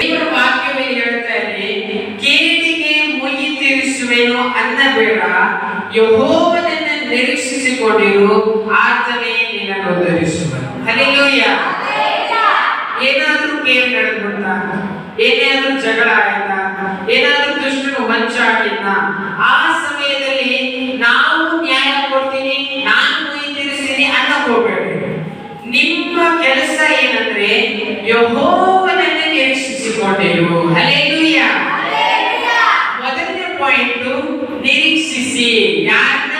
ದೇವರ ವಾಕ್ಯವೇ ಹೇಳ್ತಾನೆ ಕೇಳಿಗೆ ಮುಗಿ ತೀರಿಸುವೆನು ಅನ್ನಬೇಡ. ಯಹೋವನನ್ನ ನಿರೀಕ್ಷಿಸಿಕೊಂಡಿರು, ಆತನೇ ನಿನ್ನನ್ನು ಧರಿಸುವನು ಹಲೋಯ ಏನಾದರೂ ಕೇಳಿ ನಡೆದ್ಬಿಟ್ಟ? ಏನಾದರೂ ಜಗಳ ಆಯ್ತಾ? ಏನಾದರೂ ದುಷ್ಟನು ಮಂಚ ಆ ಸಮಯದಲ್ಲಿ ನಾವು ನ್ಯಾಯ ಕೊಡ್ತೀನಿ, ನಾನು ಮುಗಿ ತೀರಿಸ್ತೀನಿ ಅನ್ನಕ್ ಹೋಗ್ಬೇಡ ನಿಮ್ಮ ಕೆಲಸ ಏನಂದ್ರೆ ಯಹೋ ಮಾಡುತ್ತೇವೆ ಮೊದಲನೇ ಪಾಯಿಂಟ್ ನಿರೀಕ್ಷಿಸಿ. ಯಾರನ್ನ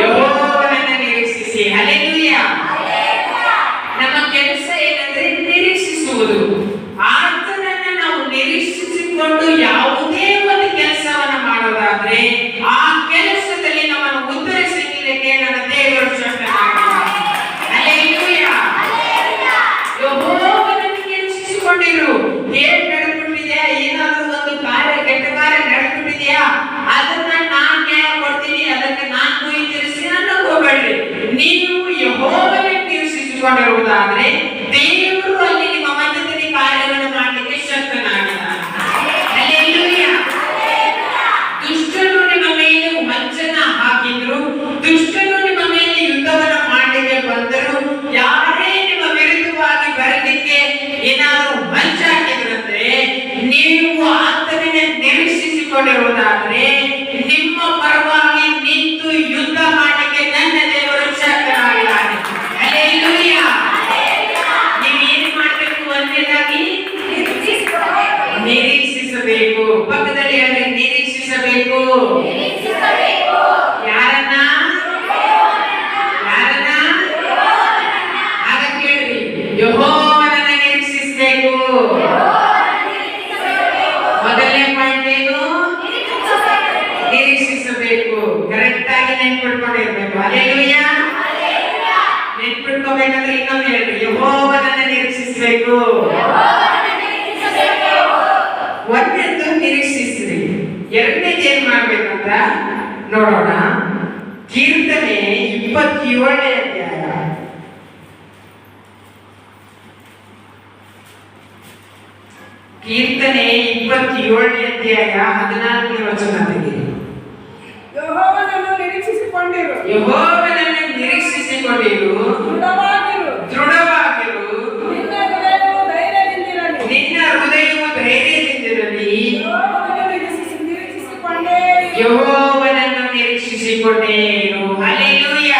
ಯೋಗವನ್ನ ನಿರೀಕ್ಷಿಸಿ. ಹಲೇ ನಮ್ಮ ಕೆಲಸ ಏನಂದ್ರೆ ನಿರೀಕ್ಷಿಸುವುದು. ಮಾಡಿರುವುದಾದರೆ ತಿಳ್ಕೋಬೇಕಂದ್ರೆ ಇನ್ನೊಂದು ಹೇಳ್ಬೇಕು. ಯಹೋವನನ್ನ ನಿರೀಕ್ಷಿಸಬೇಕು. ಒಂದೆದ್ದು ನಿರೀಕ್ಷಿಸಿರಿ ಎರಡನೇದು ಏನ್ ಅಂತ ನೋಡೋಣ. ಕೀರ್ತನೆ ಇಪ್ಪತ್ತೇಳನೇ ಅಧ್ಯಾಯ. ಕೀರ್ತನೆ ಇಪ್ಪತ್ತೇಳನೇ ಅಧ್ಯಾಯ ಹದಿನಾಲ್ಕನೇ ವಚನ ತೆಗೆದು ಯಹೋವನನ್ನು ನಿರೀಕ್ಷಿಸಿಕೊಂಡಿರು. ಯಹೋವನ ಮೆಚ್ಚಿಕೋ ದೃಢವಾಗಿರು. ನಿನ್ನ ಹೃದಯವು ಧೈರ್ಯದಿಂದಿರಲಿ. ಯಹೋವನನ್ನು ನಿರೀಕ್ಷಿಸಿಕೊಂಡೇ ಇರು. ಅಲೆಯೂಯ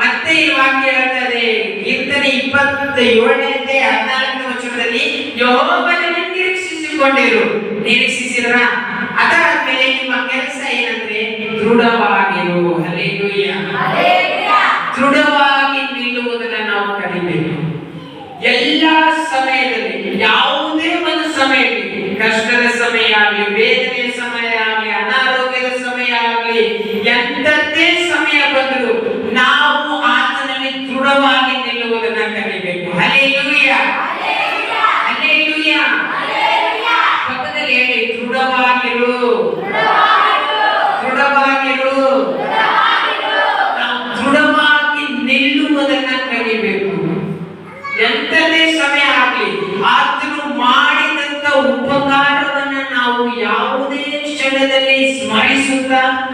ಮತ್ತೆ ಈ ವಾಕ್ಯ ಹೇಳ್ತದೆ ಕೀರ್ತನೆ ಇಪ್ಪತ್ತ ಏಳನೇ ಹದಿನಾಲ್ಕನೇ ವರ್ಷದಲ್ಲಿ ಯಹೋವನನ್ನು ನಿರೀಕ್ಷಿಸಿಕೊಂಡಿರು ನಿರೀಕ್ಷಿಸಿದ್ರ? ಅದಾದ್ಮೇಲೆ ನಿಮ್ಮ ಕೆಲಸ ಏನಂದ್ರೆ ದೃಢವಾಗಿರು. ಅಲೆಯೂಯ Krishna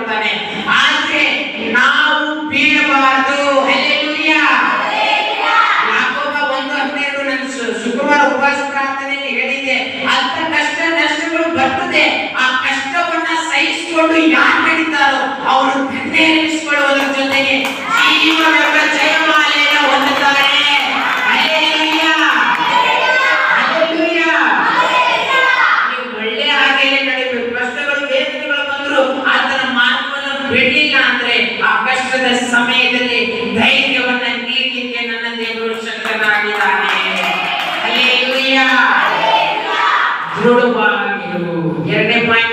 ಕೊಡ್ತಾನೆ. ಆದ್ರೆ ನಾವು ಬೀಳಬಾರದು. ಯಾಕೋಬ ಒಂದು ಹನ್ನೆರಡು ನಾನು ಶುಕ್ರವಾರ ಉಪವಾಸ ಪ್ರಾರ್ಥನೆಯಲ್ಲಿ ಹೇಳಿದೆ. ಅಂತ ಕಷ್ಟ ನಷ್ಟಗಳು ಬರ್ತದೆ. ಆ ಕಷ್ಟವನ್ನ ಸಹಿಸಿಕೊಂಡು ಯಾರು ನಡೀತಾರೋ ಅವರು ಧನ್ಯ ಎನಿಸಿಕೊಳ್ಳುವುದರ ಜೊತೆಗೆ ಜೀವನದ ಜಯಮಾಲೆಯನ್ನು ಹೊಂದುತ್ತಾರೆ.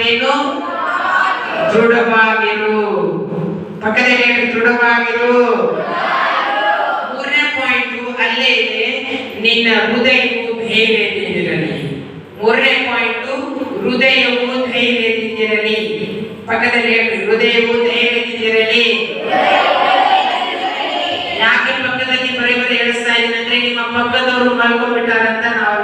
ಏನು ದೃಢವಾಗಿರು. ಪಕ್ಕದಲ್ಲಿ ಹೇಳಿ, ದೃಢವಾಗಿರು. ಮೂರನೇ ಪಾಯಿಂಟು ಅಲ್ಲೇ ಇದೆ. ನಿನ್ನ ಹೃದಯವು ಧೈರ್ಯದಿಂದಿರಲಿ ಮೂರನೇ ಪಾಯಿಂಟು ಹೃದಯವು ಧೈರ್ಯದಿಂದಿರಲಿ ಪಕ್ಕದಲ್ಲಿ ಹೇಳಿ, ಹೃದಯವು ಧೈರ್ಯದಿಂದಿರಲಿ ಯಾಕೆ ಪಕ್ಕದಲ್ಲಿ ಬರೀ ಬರೀ ಹೇಳಿಸ್ತಾ ಇದ್ದೀನಿ ಅಂದ್ರೆ ನಿಮ್ಮ ಪಕ್ಕದವರು ಮಲ್ಕೊಂಡ್ಬಿಟ್ಟಾರಂತ ನಾವು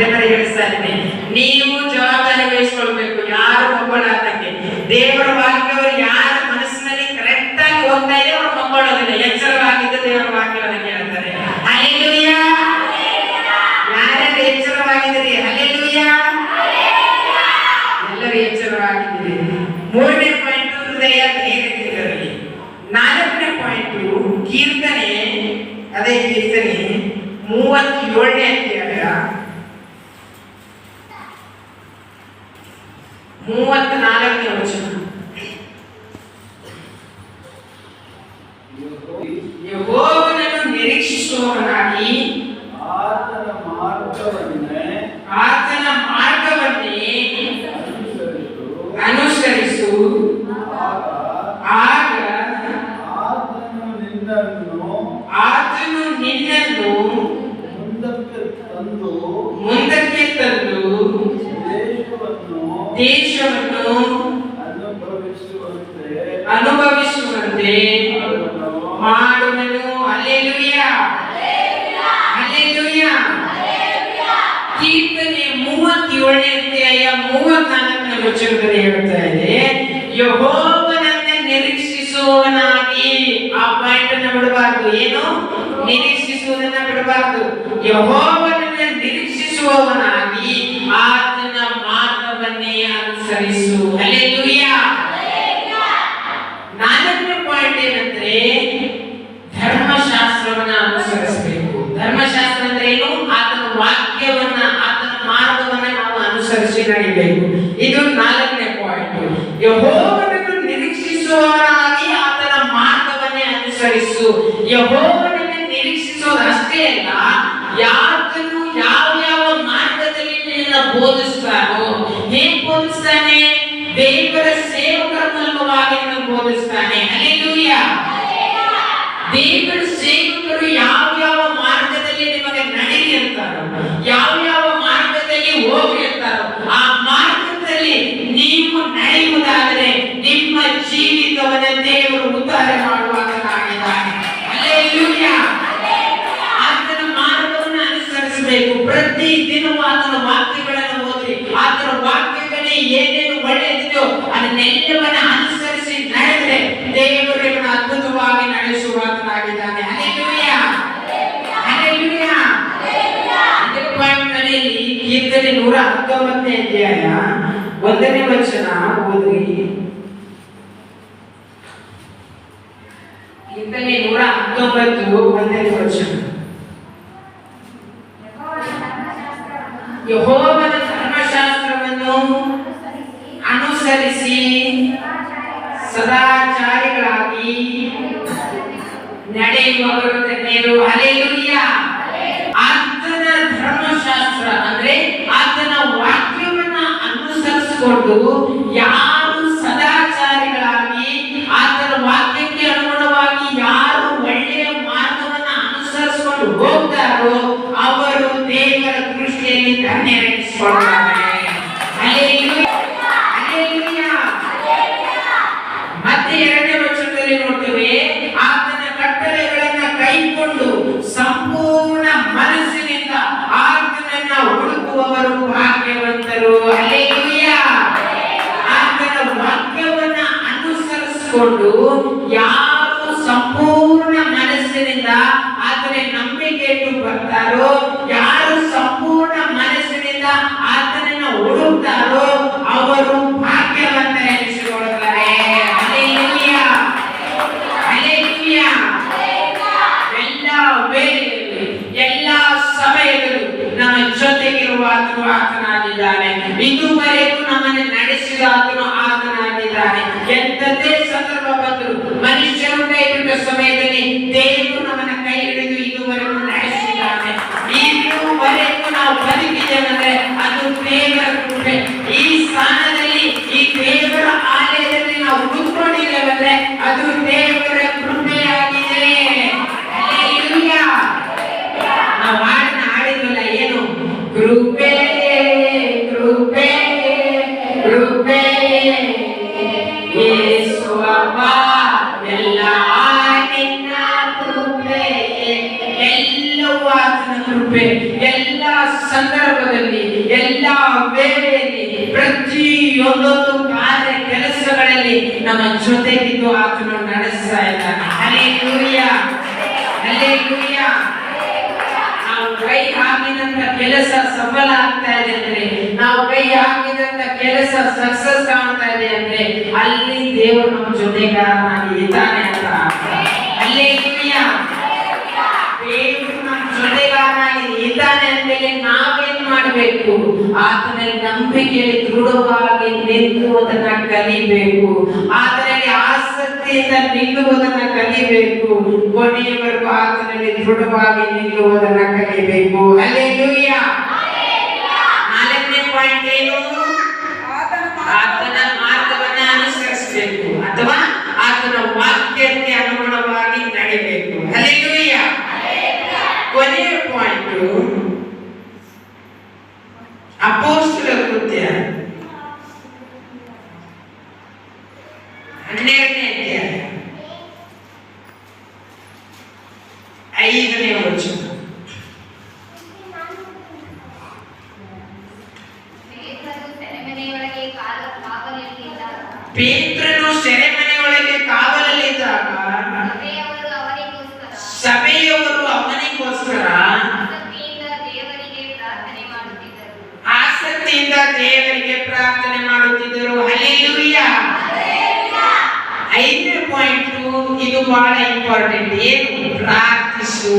ಅದೇ ಮರಿ ನೀವು ಜವಾಬ್ದಾರಿ ವಹಿಸ್ಕೊಳ್ಬೇಕು ಯಾರು ಒಬ್ಬಳಾದಕ್ಕೆ ದೇವರ ವಾಕ್ಯವರು ಯಾರು He's your. ಇರಬೇಕು ಇದು ನಾಲ್ಕನೇ ಪಾಯಿಂಟ್ ಯಹೋವನನ್ನು ನಿರೀಕ್ಷಿಸುವವರಾಗಿ ಆತನ ಮಾರ್ಗವನ್ನೇ ಅನುಸರಿಸು. ಯಹೋವನನ್ನು ನಿರೀಕ್ಷಿಸೋದು ಅಷ್ಟೇ ಅಲ್ಲ ಪ್ರತಿ ದಿನವೂ ಆತನ ವಾಕ್ಯಗಳನ್ನು ಓದ್ರಿ ಆತನ ವಾಕ್ಯಗಳೇ ಏನೇನು ಒಳ್ಳೆಯದಿದೆಯೋ ಅದನ್ನೆಲ್ಲವನ್ನ ಅನುಸರಿಸಿ ನಡೆದ್ರೆ ದೇವರು ಅದ್ಭುತವಾಗಿ ನಡೆಸುವಾತನಾಗಿದ್ದಾನೆ ಅಲೆಲುಯ್ಯ ಅಲೆಲುಯ್ಯ ಕೀರ್ತನೆ ನೂರ ಹತ್ತೊಂಬತ್ತನೇ ಅಧ್ಯಾಯ ಒಂದನೇ ವಚನ ಓದ್ರಿ. ಆತನ ಧರ್ಮಶಾಸ್ತ್ರ, ಅಂದ್ರೆ ಆತನ ವಾಕ್ಯವನ್ನ ಅನುಸರಿಸಿಕೊಂಡು ಯಾರು ಸದಾಚಾರಿಗಳಾಗಿ, ಆತನ ವಾಕ್ಯಕ್ಕೆ ಅನುಗುಣವಾಗಿ ಯಾರು ಒಳ್ಳೆಯ ಮಾರ್ಗವನ್ನ ಅನುಸರಿಸಿಕೊಂಡು ಹೋಗ್ತಾರೋ, ಅವರು ದೇವರ ದೃಷ್ಟಿಯಲ್ಲಿ ಧನ್ಯರಾಗಿಸಿಕೊಂಡು ಪ್ರತಿಯೊಂದೊಂದು ಕಾರ್ಯ ಕೆಲಸಗಳಲ್ಲಿ ನಮ್ಮ ಜೊತೆಗಿದ್ದು ಆತನು ನಡೆಸ್ತಾ ಇದ್ದಾನೆ ಅಲ್ಲೇ ಹಲ್ಲೆಲೂಯಾ! ನಾವು ಕೈ ಹಾಕಿದಂತ ಕೆಲಸ ಸಫಲ ಆಗ್ತಾ ಇದೆ ಅಂದ್ರೆ, ನಾವು ಕೈ ಹಾಕಿದಂತ ಕೆಲಸ ಸಕ್ಸಸ್ ಕಾಣ್ತಾ ಇದೆ ಅಂದ್ರೆ, ಅಲ್ಲಿ ದೇವರು ನಮ್ಮ ಜೊತೆಗಾರನಾಗಿ ಇದ್ದಾನೆ ಅಂತ. ಅಲ್ಲೇ ದೇವರು ನಮ್ಮ ಜೊತೆಗಾರನಾಗಿ ಇದ್ದಾನೆ ಅಂದ್ಮೇಲೆ ನಾವೇನ್ ಮಾಡಬೇಕು? ಆತನಲ್ಲಿ ನಂಬಿಕೆಯಲ್ಲಿ ದೃಢವಾಗಿ ನಿಲ್ಲುವುದನ್ನ ಕಲಿಬೇಕು. ಆತನಲ್ಲಿ ಆಸಕ್ತಿಯಿಂದ ನಿಲ್ಲುವುದನ್ನ ಕಲಿಬೇಕು. ಕೊನೆಯವರೆಗೂ ಆತನಲ್ಲಿ ದೃಢವಾಗಿ ನಿಲ್ಲುವುದನ್ನ ಕಲಿಬೇಕು. ಅಲ್ಲೇಲೂಯ ನಾಲ್ಕನೇ ಪಾಯಿಂಟ್ ಏನು ಆತನ ಆತನ ಮಾರ್ಗವನ್ನ ಅನುಸರಿಸಬೇಕು ಅಥವಾ ಆತನ ವಾಕ್ಯಕ್ಕೆ ಅನುಗುಣವಾಗಿ ನಡಿಬೇಕು ಅಲ್ಲೇಲೂಯ ಕೊನೆಯ ಪಾಯಿಂಟ್ ಅಪೋಸ್ತಲ ಕೃತ್ಯ ಹನ್ನೆರಡನೇ ಅಧ್ಯಾಯ ಐದನೇ ವಚನ ಪೇತ್ರನು ಸೆರೆಮನೆಯೊಳಗೆ ಕಾಲ ಕಾವಲಿದ್ದಾಗ ಪೇತ್ರನು ಸೆರೆಮನೆಯೊಳಗೆ ಕಾವಲಲ್ಲಿದ್ದಾಗ ಸಭೆಯವರು ಅವನಿಗೋಸ್ಕರ ಸಭೆಯವರು ಅವನಿಗೋಸ್ಕರ ಆಸಕ್ತಿಯಿಂದ ದೇವರಿಗೆ ಪ್ರಾರ್ಥನೆ ಮಾಡುತ್ತಿದ್ದರು ಆಸಕ್ತಿಯಿಂದ ದೇವರಿಗೆ ಪ್ರಾರ್ಥನೆ ಮಾಡುತ್ತಿದ್ದರು ಹಲ್ಲೆಲೂಯ ಐದನೇ ಪಾಯಿಂಟ್ ಇದು ಬಹಳ ಇಂಪಾರ್ಟೆಂಟ್ ಏನು ಪ್ರಾರ್ಥಿಸು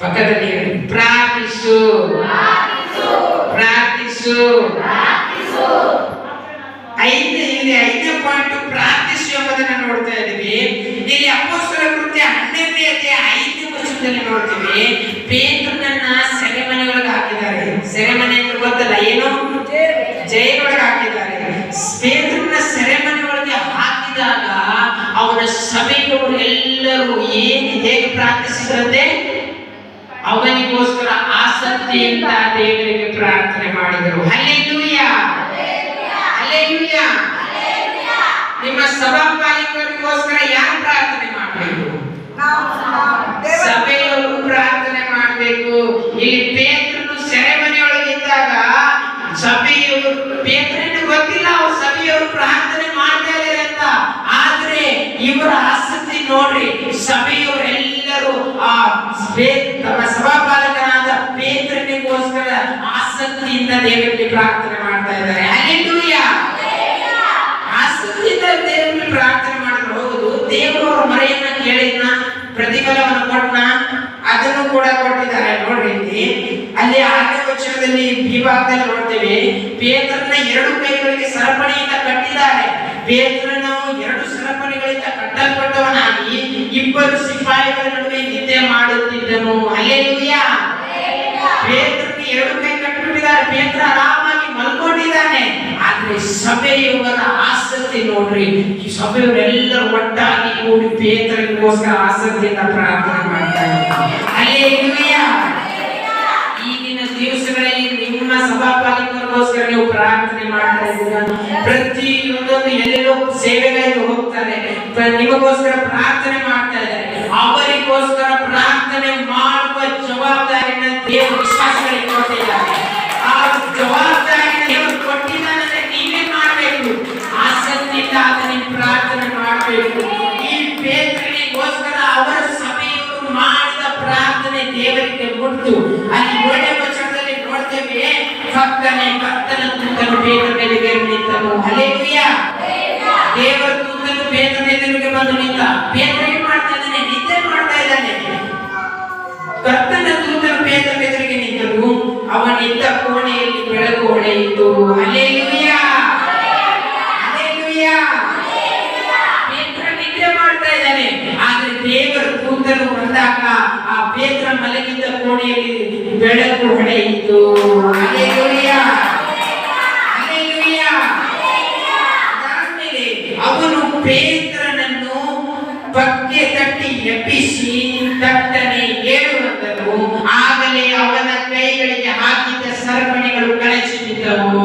ಪಕ್ಕದಲ್ಲಿ ಹೇಳಿ ಪ್ರಾರ್ಥಿಸು ಪ್ರಾರ್ಥಿಸು ಐದು, ಇಲ್ಲಿ ಐದನೇ ಪಾಯಿಂಟ್ ಪ್ರಾರ್ಥಿಸು ನೋಡ್ತಾ ಇದ್ದೀವಿ. ಇಲ್ಲಿ ಅಪೋಸ್ತರ ಕೃತ್ಯ ಹನ್ನೆರಡನೇ ಅಧ್ಯಾಯ ಐದನೇ ವಚನದಲ್ಲಿ ನೋಡ್ತೀವಿ. ಪೇತ್ರನನ್ನ ಸೆರೆಮನೆಯೊಳಗೆ ಹಾಕಿದ್ದಾರೆ. ಸೆರೆಮನೆ ಅಂತ ಗೊತ್ತಲ್ಲ ಏನು? ಜೈಲೊಳಗೆ ಹಾಕಿದ್ದಾರೆ. ಪೇತ್ರನ ಸೆರೆಮನೆ ಒಳಗೆ ಹಾಕಿದಾಗ ಅವನ ಸಭೆಯವರು ಎಲ್ಲರೂ ಏನು ಹೇಗೆ ಪ್ರಾರ್ಥಿಸಿದ್ರಂತೆ? ಅವನಿಗೋಸ್ಕರ ಆಸಕ್ತಿಯಿಂದ ದೇವರಿಗೆ ಪ್ರಾರ್ಥನೆ ಮಾಡಿದರು. ಹಲ್ಲೆಲೂಯ! ಹಲ್ಲೆಲೂಯ ನಿಮ್ಮ ಸಭಾಪಾಲಿಕರಿಗೋಸ್ಕರ ಯಾರು ಪ್ರಾರ್ಥನೆ ಮಾಡಬೇಕು? ಸಭೆಯವರು ಪ್ರಾರ್ಥನೆ ಮಾಡಬೇಕು. ಇಲ್ಲಿ ಪೇತ್ರನು ಸೆರೆಮನೆಯೊಳಗಿದ್ದಾಗ ಸಭೆಯವರು ಪೇತ್ರನ ಗೊತ್ತಿಲ್ಲ ಅವ್ರು ಸಭೆಯವರು ಪ್ರಾರ್ಥನೆ ಮಾಡ್ತಾ ಇದ್ದಾರೆ ಅಂತ. ಆದ್ರೆ ಇವರ ಆಸಕ್ತಿ ನೋಡ್ರಿ ಸಭೆಯವರೆಲ್ಲರೂ ಆ ಸಭಾಪಾಲಕನಾದ ಪೇತ್ರನಿಗೋಸ್ಕರ ಆಸಕ್ತಿಯಿಂದ ದೇವರಿಗೆ ಪ್ರಾರ್ಥನೆ ಮಾಡ್ತಾ ಇದ್ದಾರೆ ಹಲ್ಲೆಲೂಯ ಆಸಕ್ತಿಯಿಂದ ದೇವರಿಗೆ ಪ್ರಾರ್ಥನೆ ಮಾಡಿದ್ರು ಹೌದು ದೇವರು ಅವ್ರ ಕೇಳಿದ್ನ ಪ್ರತಿಫಲವನ್ನು ಕೊಟ್ನ? ಅದನ್ನು ಕೂಡ ಕೊಟ್ಟಿದ್ದಾರೆ. ನೋಡ್ರಿ ಇಲ್ಲಿ. ಅಲ್ಲಿ ಆರನೇ ವಚನದಲ್ಲಿ ಭಾಗದಲ್ಲಿ ನೋಡ್ತೇವೆ. ಪೇತ್ರನ ಎರಡು ಕೈಗಳಿಗೆ ಸರಪಣಿಯಿಂದ ಕಟ್ಟಿದ್ದಾರೆ. ಪೇತ್ರನವು ಎರಡು ಸರಪಣಿಗಳಿಂದ ಕಟ್ಟಲ್ಪಟ್ಟವನಾಗಿ ಇಬ್ಬರು ಸಿಪಾಯಿಗಳ ನಡುವೆ ನಿದ್ದೆ ಮಾಡುತ್ತಿದ್ದನು. ಅಲ್ಲೆಲೂಯ. ಪೇತ್ರನ ಎರಡು ಕೈ ಕಟ್ಟಿಬಿಟ್ಟಿದ್ದಾರೆ. ಪೇತ್ರ ಆದ್ರೆ ಸಭೆಯವರ ಆಸಕ್ತಿ ನೋಡ್ರಿ, ಈ ಸಭೆಯವರೆಲ್ಲರೂ ಒಟ್ಟಾಗಿ ಕೂಡಿ ಪೇತ್ರನಿಗೋಸ್ಕರ ಆಸಕ್ತಿಯಿಂದ ಪ್ರಾರ್ಥನೆ ಮಾಡ್ತಾರೆ ಅಲ್ಲೇ ಈಗಿನ ದಿವಸಗಳಲ್ಲಿ ನಿಮ್ಮ ಸಭಾಪಾಲಿಕರಿಗೋಸ್ಕರ ನೀವು ಪ್ರಾರ್ಥನೆ ಮಾಡ್ತಾ ಇದ್ದೀರಾ? ಪ್ರತಿಯೊಂದೊಂದು ಎಲ್ಲೆಲ್ಲೋ ಸೇವೆಗಳಿಗೆ ಹೋಗ್ತಾರೆ ನಿಮಗೋಸ್ಕರ ಪ್ರಾರ್ಥನೆ ಮಾಡ್ತಾ ಇದ್ದಾರೆ. ಅವರಿಗೋಸ್ಕರ ಪ್ರಾರ್ಥನೆ ಮಾಡುವ ಜವಾಬ್ದಾರಿಯನ್ನು ದೇವರು ವಿಶ್ವಾಸಗಳಿಗೆ ಕೊಟ್ಟಿದ್ದಾರೆ ಆ ಜವಾಬ್ದಾರಿನ ಎದುರಿಗೆ ನಿಂತನು ದೇವರ ದೂತನು ಎದುರಿಗೆ ಬಂದು ನಿಂತ. ಮಾಡ್ತಾ ಇದ್ದಾನೆ? ನಿದ್ದೆ ಮಾಡ್ತಾ ಇದ್ದಾನೆ. ಕರ್ತನ ದೂತನು ಪೇತ್ರನ ಎದುರಿಗೆ ನಿಂತನು ಅವನಿದ್ದ ಕೋಣೆಯಲ್ಲಿ ಬೆಳಕು ಅಲ್ಲೇಲೂಯಾ ಪೇತ್ರ ನಿದ್ರೆ ಮಾಡ್ತಾ ಇದ್ದಾನೆ. ಆದ್ರೆ ದೇವರ ಬಂದಾಗ ಆ ಪೇತ್ರ ಮಲಗಿದ್ದ ಕೋಣೆಯಲ್ಲಿ ಬೆಳಕು ಹೊಡೆಯಿತು ಅಲ್ಲೇಲೂಯಾ ಅದಾದ್ಮೇಲೆ ಅವನು ಪೇತ್ರನನ್ನು ಬಗ್ಗೆ ತಟ್ಟಿ ಎಬ್ಬಿಸಿ ತಟ್ಟನೆ ಏಳುವಂತನು ಆಗಲೇ ಅವನ ಕೈಗಳಿಗೆ ಹಾಕಿದ ಸರಪಣಿಗಳು ಕಳಚಿ ಬಿದ್ದವು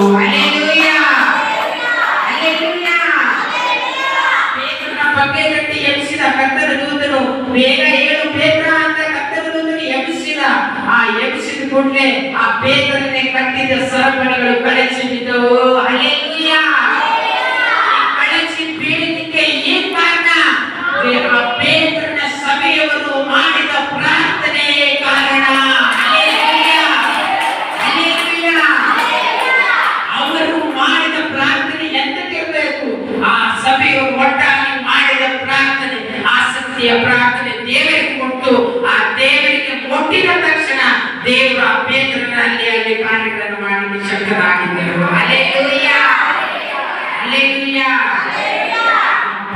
ಬಗ್ಗೆ ಕಟ್ಟಿ ಎಬ್ಬಿಸಿದ ಕರ್ತನ ದೂತನು, ಬೇಗ ಏಳು ಬೇಗ ಅಂತ ಕರ್ತನ ದೂತನು ಎಬ್ಬಿಸಿದ. ಆ ಎಬ್ಬಿಸಿದ ಕೂಡಲೇ ಆ ಪೇತ್ರನೇ ಕಟ್ಟಿದ ಸರಪಣಿಗಳು ಕಳಚಿ ಬಿದ್ದವು ದೇವರಿಗೆ ಕೊಟ್ಟು, ಆ ದೇವರಿಗೆ ಕೊಟ್ಟಿದ ತಕ್ಷಣ ದೇವರು ಆ ಅಲ್ಲಿ ಕಾರ್ಯಗಳನ್ನು ಮಾಡಿ ಶಕ್ತರಾಗಿದ್ದರು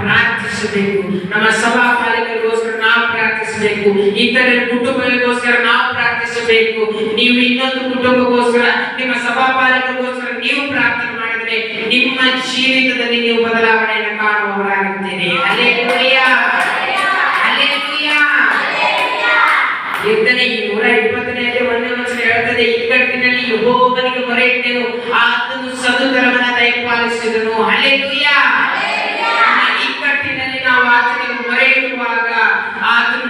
ಪ್ರಾರ್ಥಿಸಬೇಕು. ನಮ್ಮ ಸಭಾ ಪಾಲಕರಿಗೋಸ್ಕರ ನಾವು ಪ್ರಾರ್ಥಿಸಬೇಕು. ಇತರ ಕುಟುಂಬಗಳಿಗೋಸ್ಕರ ನಾವು ಪ್ರಾರ್ಥಿಸಬೇಕು. ನೀವು ಇನ್ನೊಂದು ಕುಟುಂಬಕ್ಕೋಸ್ಕರ, ನಿಮ್ಮ ಸಭಾ ಪಾಲಕರಿಗೋಸ್ಕರ ನೀವು ಪ್ರಾರ್ಥನೆ ಮಾಡಿದ್ರೆ ನಿಮ್ಮ ಜೀವಿತದಲ್ಲಿ ನೀವು ಬದಲಾವಣೆಯನ್ನು ಕಾಣುವವರಾಗುತ್ತೀರಿ ಅಲ್ಲೇಲೂಯಾ ಕೀರ್ತನೆ ಈ ನೂರ ಇಪ್ಪತ್ತನೇ ಒಂದನೇ ವರ್ಷ ಹೇಳ್ತದೆ ಇಕ್ಕಟ್ಟಿನಲ್ಲಿ ಯಹೋವನಿಗೆ ಮೊರೆ ಇಟ್ಟೆನು. ಆತನು ಸದುತರವನ್ನ ದಯಪಾಲಿಸಿದನು ಹಲ್ಲೆಲೂಯಾ! ಇಕ್ಕಟ್ಟಿನಲ್ಲಿ ನಾವು ಆತನಿಗೆ ಮೊರೆ ಇಡುವಾಗ ಆತನು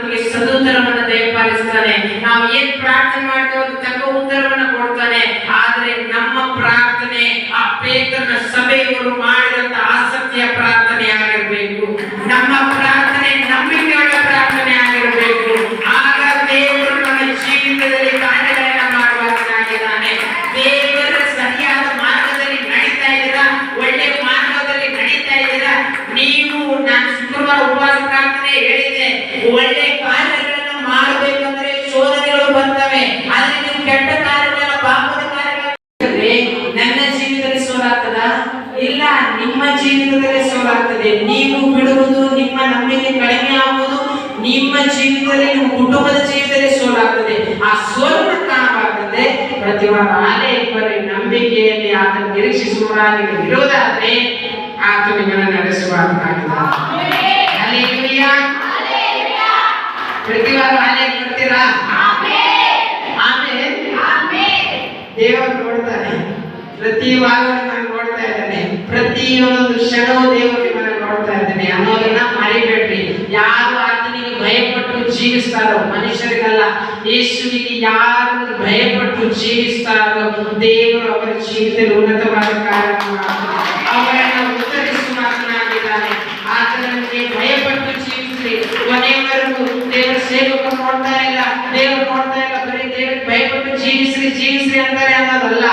ನಮಗೆ ದಯಪಾಲಿಸ್ತಾನೆ ನಾವು ಏನ್ ಪ್ರಾರ್ಥನೆ ಮಾಡ್ತೇವೆ ತಕ್ಕ ಉತ್ತರವನ್ನು ಕೊಡ್ತಾನೆ. ಆದರೆ ನಮ್ಮ ಪ್ರಾರ್ಥನೆ ಆ ಪೇತ್ರನ ಸಭೆಯವರು ಮಾಡಿದಂತ ನೀವು ಬಿಡುವುದು, ನಿಮ್ಮ ನಂಬಿಕೆ ಕಡಿಮೆ ಆಗುವುದು, ನಿಮ್ಮ ಜೀವಿತದಲ್ಲಿ, ನಿಮ್ಮ ಕುಟುಂಬದ ಜೀವಿತದಲ್ಲಿ ಸೋಲಾಗ್ತದೆ. ಆ ಸೋಲನ್ನು ಕಾಣಬಾರ್ದಂದ್ರೆ ಪ್ರತಿವಾರ ಆಲಯ ಇಬ್ಬರಿ ನಂಬಿಕೆಯಲ್ಲಿ ಆತನ ನಿರೀಕ್ಷಿಸುವ ವಿರೋಧ ಆದ್ರೆ ಆತ ನಿಮ್ಮನ್ನು ನಡೆಸುವ. ಪ್ರತಿವಾರ ಆಲಯಕ್ಕೆ ಬರ್ತೀರಾ ದೇವರು ನೋಡ್ತಾನೆ. ಪ್ರತಿ ವಾರ ನೋಡ್ತಾ ಇದ್ದಾನೆ. ಪ್ರತಿಯೊಂದು ಕ್ಷಣವೂ ದೇವರು ನಿಮ್ಮನ್ನು ಇದ್ದೇನೆ ಅನ್ನೋದನ್ನ ಮರಿಬೇಡ್ರಿ. ಯಾರು ಆತನಿಗೆ ಭಯಪಟ್ಟು ಜೀವಿಸ್ತಾರೋ? ಮನುಷ್ಯರಿಗಲ್ಲ. ಯೇಸುವಿಗೆ ಯಾರು ಭಯಪಟ್ಟು ಜೀವಿಸ್ತಾರೋ? ದೇವರು ಅವರ ಜೀವಿತದಲ್ಲಿ ಉನ್ನತವಾದ ಕಾರಣ ಅವರನ್ನ ಉತ್ತರಿಸುವಾತನಾಗಿದ್ದಾನೆ ಆತನಿಗೆ ಭಯಪಟ್ಟು ಜೀವಿಸ್ರಿ ಕೊನೆಯವರೆಗೂ ದೇವರ ಸೇವಕರು ನೋಡ್ತಾ ಇಲ್ಲ ದೇವರು ನೋಡ್ತಾ ಇಲ್ಲ ಬರೀ ದೇವರಿಗೆ ಭಯಪಟ್ಟು ಜೀವಿಸ್ರಿ ಜೀವಿಸ್ರಿ ಅಂತಾರೆ ಅನ್ನೋದಲ್ಲ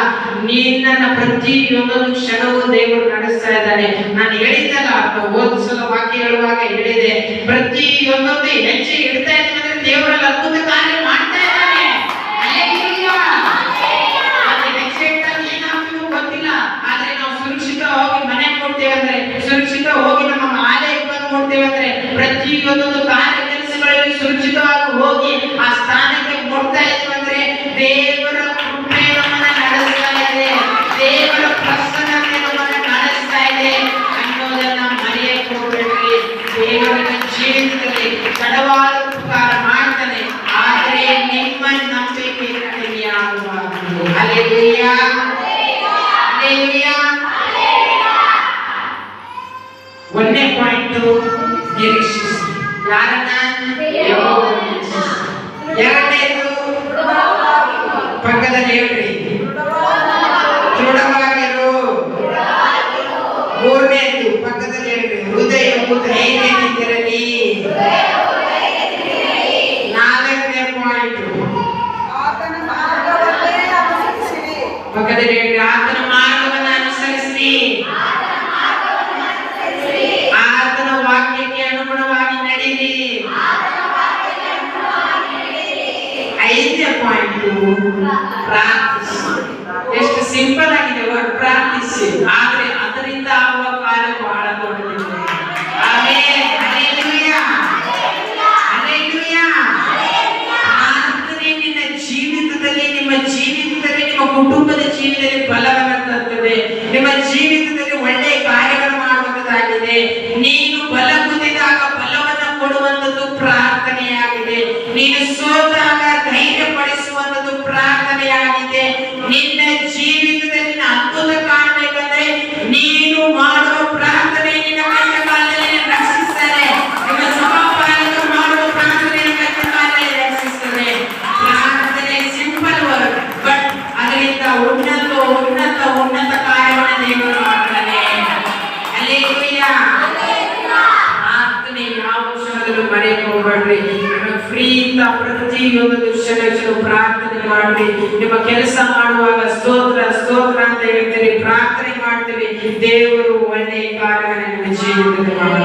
ನಿನ್ನನ್ನ ಪ್ರತಿಯೊಂದೊಂದು ಕ್ಷಣವೂ ದೇವರು ನಡೆಸ್ತಾ ಇದ್ದಾನೆ. ನಾನು ಹೇಳಿದ್ದಲ್ಲ ಓದಿಸಲು ವಾಕ್ಯ ಹೇಳುವಾಗ ಹೇಳಿದೆ. ಪ್ರತಿಯೊಂದೊಂದು ಹೆಜ್ಜೆ ಇಡ್ತಾ ಇದ್ದಾನೆ, ದೇವರಲ್ಲಿ ಅದ್ಭುತ ಕಾರ್ಯ ಮಾಡ್ತಾ ಇದ್ದಾನೆ. ಗೊತ್ತಿಲ್ಲ. ಆದ್ರೆ ನಾವು ಸುರಕ್ಷಿತ ಹೋಗಿ ಮನೆ ಕೊಡ್ತೇವೆ ಅಂದ್ರೆ ಸುರಕ್ಷಿತ ಹೋಗಿ ನಮ್ಮ ಆಲಯಕ್ಕೆ ಬಂದು ಕೊಡ್ತೇವೆ ಅಂದ್ರೆ, ಪ್ರತಿಯೊಂದೊಂದು ಕಾರ್ಯ ಕೆಲಸಗಳಲ್ಲಿ ಸುರಕ್ಷಿತವಾಗಿ ಹೋಗಿ ಜೀವಿತದಲ್ಲಿ ಫಲವನ್ನು ತರುತ್ತದೆ ನಿಮ್ಮ ಜೀವಿತದಲ್ಲಿ ಒಳ್ಳೆಯ ಕಾರ್ಯಗಳು ಮಾಡುವಂತದ್ದಾಗಿದೆ ನೀನು ಬಲ ಕುದಿದಾಗ ಫಲವನ್ನು ಕೊಡುವಂತದ್ದು ಪ್ರಾರ್ಥನೆಯಾಗಿದೆ. ನೀನು ಸೋತ Amen.